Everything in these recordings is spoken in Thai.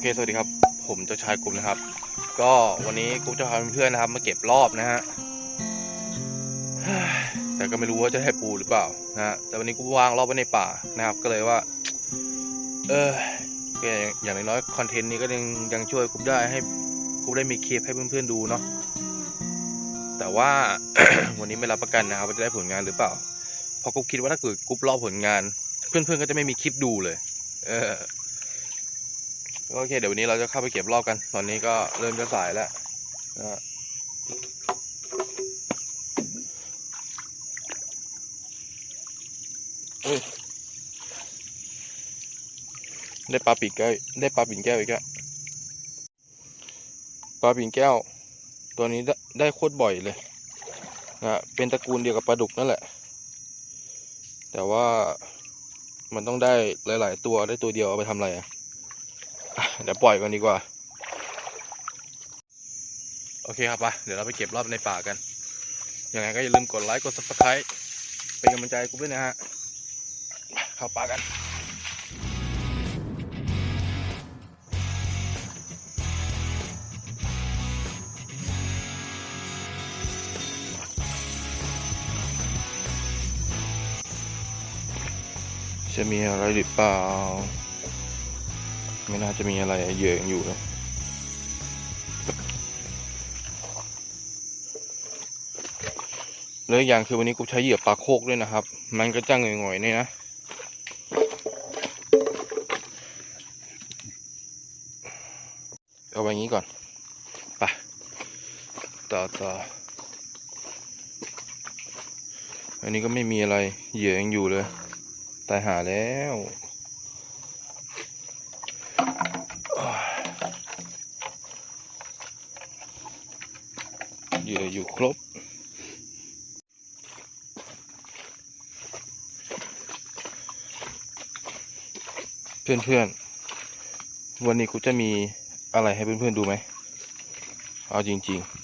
เคสวัสดีครับ ผมเจ้าชายกลุ่มนะครับ ก็วันนี้กลุ่มจะพาเพื่อนๆนะครับ มาเก็บรอบนะฮะแต่ก็ไม่รู้ว่าจะได้ปูหรือเปล่านะฮะแต่วันนี้กูวางรอบไว้ในป่านะครับ ก็เลยว่า เอออย่างน้อยๆคอนเทนต์นี้ก็ยังยังช่วยกลุ่มได้ให้กลุ่มได้มีคลิปให้เพื่อนๆดูเนาะแต่ว่าวันนี้ไม่รับประกันนะครับว่าจะได้ผลงานหรือเปล่าเพราะกรุ๊ปคิดว่าถ้าเกิดกรุ๊ปรอบผลงาน เพื่อนๆก็จะไม่มีคลิปดูเลย เออ โอเค เดี๋ยววันนี้เราจะเข้าไปเก็บรอบกัน ตอนนี้ก็เริ่มจะสายแล้วนะฮะเฮ้ยได้ปลาปีกแก้วได้ปลาปิ่นแก้วอีกแล้วปลาปิ่นแก้ว ตัวนี้ได้ได้โคตรบ่อยเลยนะเป็นตระกูลเดียวกับปลาดุกนั่นแหละ แต่ว่ามันต้องได้หลาย ๆ ตัวได้ตัวเดียวเอาไปทำอะไรอะอะ เดี๋ยวปล่อยก่อนดีกว่า โอเคครับไปเดี๋ยวเราไปเก็บรอบในป่ากัน ยังไงก็อย่าลืมกดไลค์ กด subscribe เป็นกำลังใจกูด้วยนะฮะ เข้าป่ากันจะมีอะไรหรือเปล่า ไม่น่าจะมีอะไรเยอะอยู่เลยแล้วอีกอย่างคือวันนี้กูใช้เหยื่อปลาโคกด้วยนะครับ มันก็จะหงอยๆนี่นะ เอาไว้งี้ก่อน ไป ต่อต่ออันนี้ก็ไม่มีอะไรเหยื่อยังอยู่เลย ตายหาแล้ว อยู่ครบ เพื่อนๆ วันนี้กูจะมีอะไรให้เพื่อนๆดูไหม เอาจริงๆ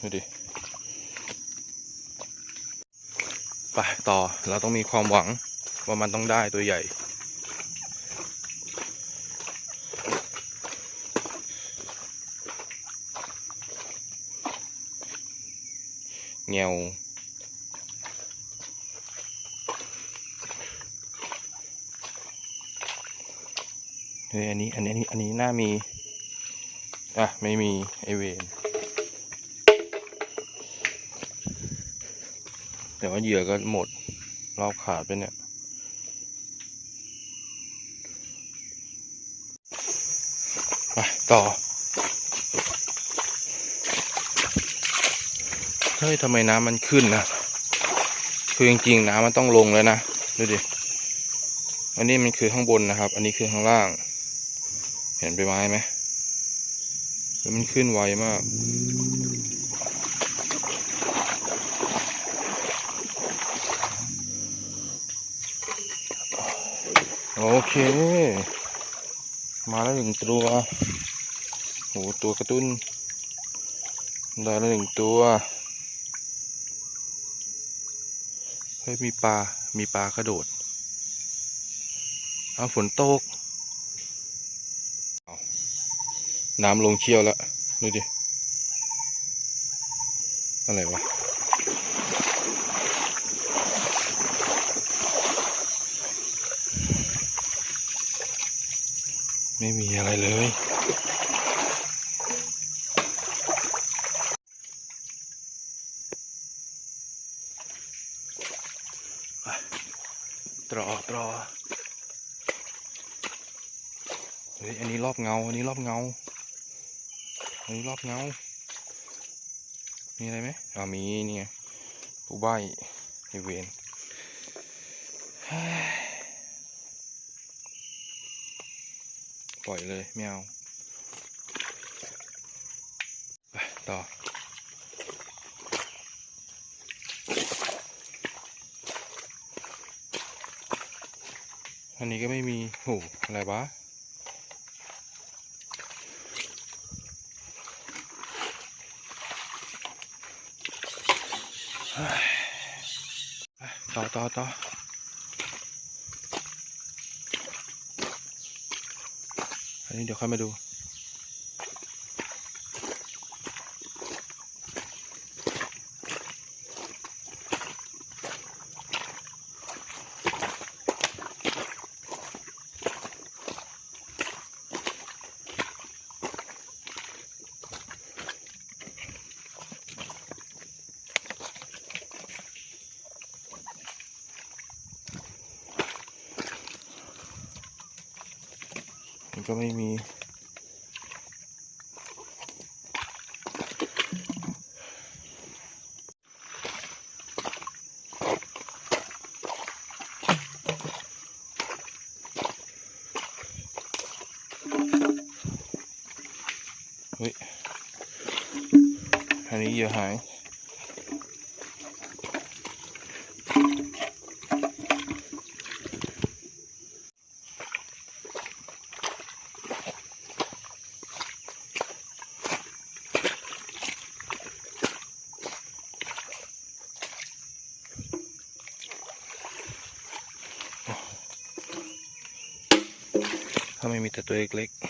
ดูดิ ไปต่อ เราต้องมีความหวังว่ามันต้องได้ตัวใหญ่ เงวเฮ้ยอันนี้อันนี้อันนี้อันนี้น่ามี อะ ไม่มีไอเวนแต่ว่าเหยื่อก็หมดรอบขาดไปเนี่ยไปต่อ ฮ้ยทำไมน้ำมันขึ้นนะคือจริงๆน้ำมันต้องลงแล้วนะดูดิอันนี้มันคือข้างบนนะครับ อันนี้คือข้างล่าง เห็นใบไม้ไหมแล้วมันขึ้นไวมากโอเค มาแล้วหนึ่งตัวโหตัวกระตุ้น ได้แล้วหนึ่งตัว เฮ้ยมีปลา มีปลากระโดด เอาฝนตก น้ำลงเชี่ยวแล้วดูดิ อะไรวะ ไม่มีอะไรเลย ตรอตรอเฮ้ย อบเงา อันนี้รอบเงา อันนี้รอบเงา มีอะไรไหมอ่ามีนี่ไงปูใบไอเวนปล่อยเลยไม่เอาไปต่ออันนี้ก็ไม่มีโหอะไรวะ ต่อต่อต่ออันนี้เดี๋ยวค่อยมาดู มันก็ไม่มีเฮ้ยอันนี้เยื่อหาย ถ้าไม่มีแต่ตัวเล็กๆ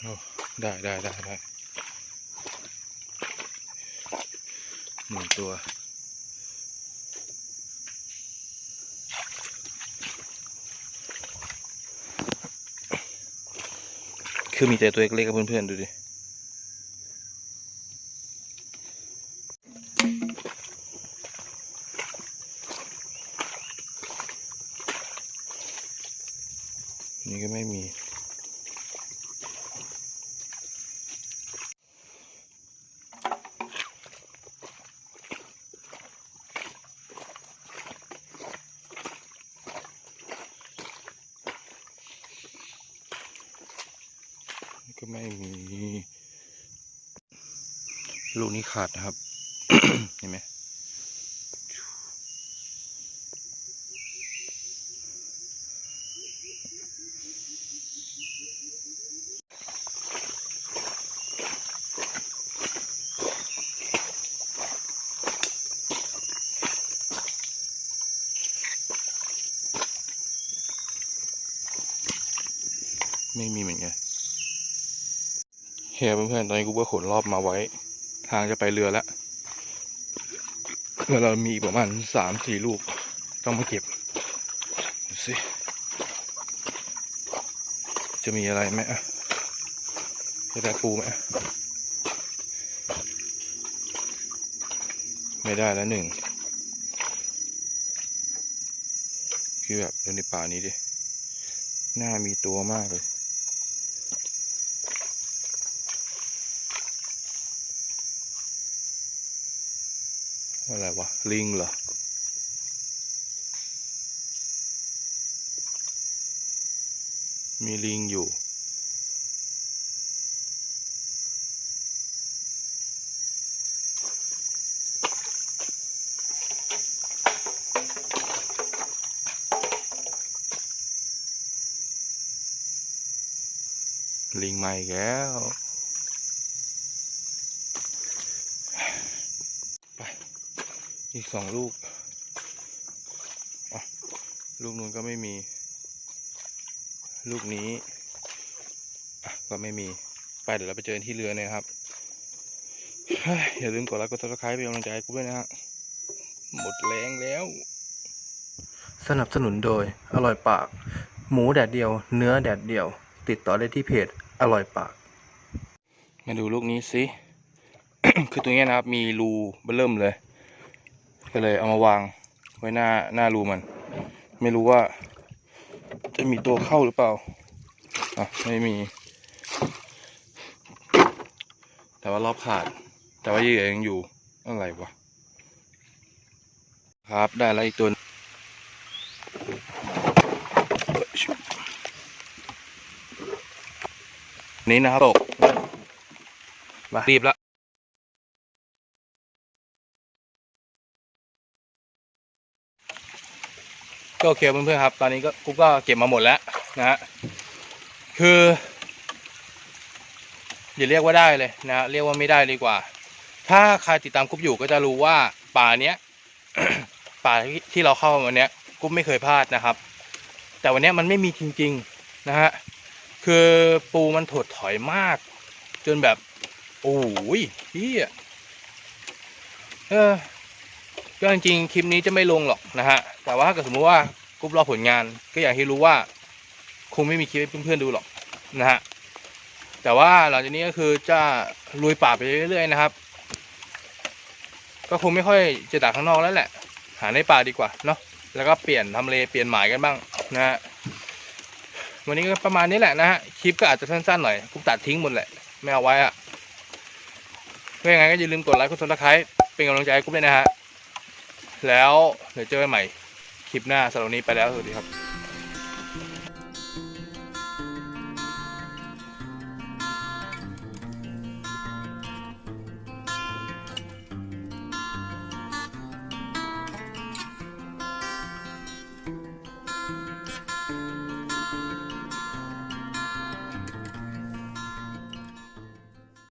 โอ้ได้ได้ได้ได้หนึ่งตัว คือมีแต่ตัวเล็กๆกับเพื่อนๆดูดินี่ก็ไม่มี ก็ไม่มี ลูกนี้ขาดนะครับ เห็นไหมไม่มีเหมือนกัน เฮ้ยเพื่อนๆตอนนี้กูก็ขนรอบมาไว้ ทางจะไปเรือแล้วแล้วเรามีอีกประมาณสามสี่ลูก ต้องมาเก็บดูสิจะมีอะไรไหมจะได้ปูไหมไม่ได้แล้วหนึ่งคือแบบดูในป่านี้ดิ หน้ามีตัวมากเลย อะไรวะ ลิงเหรอมีลิงอยู่ ลิงมาอีกแล้ว ไป อีกสองลูกอะลูกนู้นก็ไม่มี ลูกนี้อะก็ไม่มี ไปเดี๋ยวเราไปเจอกันที่เรือเนี่ยครับเฮ้ยอย่าลืมกดไลค์กดซับสไครป์เป็นกำลังใจให้กูด้วยนะฮะ หมดแรงแล้ว สนับสนุนโดย อร่อยปาก หมูแดดเดียว เนื้อแดดเดียว ติดต่อได้ที่เพจ อร่อยปาก มาดูลูกนี้สิ คือตรงเนี้ยนะครับ มีรูเบิ่มเลย ก็เลยเอามาวางไว้หน้าหน้ารูมัน ไม่รู้ว่า จะมีตัวเข้าหรือเปล่าอะไม่มี แต่ว่ารอบขาด แต่ว่าเหยื่อยังอยู่อะไรวะครับได้แล้วอีกตัวนี้นะครับตกมารีบแล้ว ก็โอเคเพื่อนๆครับ ตอนนี้ก็กุ๊กก็เก็บมาหมดแล้วนะฮะคืออย่าเรียกว่าได้เลยนะเรียกว่าไม่ได้ดีกว่า ถ้าใครติดตามกุ๊บอยู่ก็จะรู้ว่าป่าเนี้ยป่าที่ที่เราเข้ามาวันเนี้ยกุ๊บไม่เคยพลาดนะครับ แต่วันเนี้ยมันไม่มีจริงๆนะฮะคือปูมันถดถอยมาก จนแบบโอ้ยเฮียเออ ก็จริงๆคลิปนี้จะไม่ลงหรอกนะฮะแต่ว่าถ้าเกิดสมมติว่ากรุ๊ปรอผลงาน ก็อย่างที่รู้ว่าคงไม่มีคลิปให้เพื่อนๆดูหรอกนะฮะแต่ว่าหลังจากนี้ก็คือจะลุยป่าไปเรื่อยๆนะครับ ก็คงไม่ค่อยจะดักข้างนอกแล้วแหละ หาในป่าดีกว่าเนาะแล้วก็เปลี่ยนทำเลเปลี่ยนหมายกันบ้างนะฮะวันนี้ก็ประมาณนี้แหละนะฮะคลิปก็อาจจะสั้นๆหน่อยกุ๊ปตัดทิ้งหมดแหละไม่เอาไว้อะก็ยังไงก็อย่าลืมกดไลค์กดซับสไครป์เป็นกำลังใจให้กุ๊ปด้วยนะฮะ แล้วเดี๋ยวเจอกันใหม่คลิปหน้าสำหรับวันนี้ไปแล้วสวัสดีครับ